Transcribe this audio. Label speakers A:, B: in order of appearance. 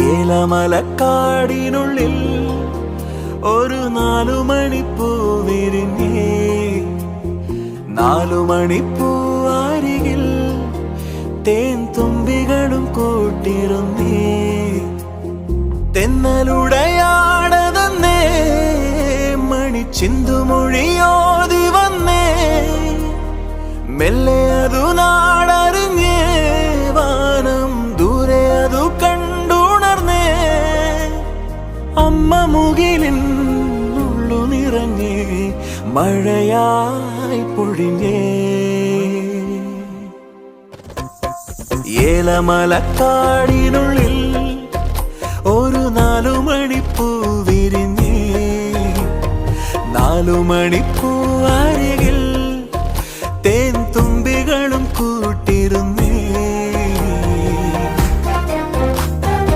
A: ഏലമലക്കാടിനുള്ളിൽ ഒരു നാലു മണിപ്പൂ വിരിഞ്ഞേ. നാലു മണിപ്പൂ അരികിൽ തേൻ തുമ്പികളും കൂട്ടിരുന്നേ. തെന്നലുടയാടതന്നേ മണി ചിന്തുമൊഴിയോതി വന്നേ. മെല്ലെ മമുകിലുള്ളു നിറഞ്ഞേ മഴയായി പൊഴിഞ്ഞേ. ഏലമലക്കാടിനുള്ളിൽ ഒരു നാലു മണിപ്പൂ വിരിഞ്ഞേ. നാലു മണിപ്പൂ അരികെ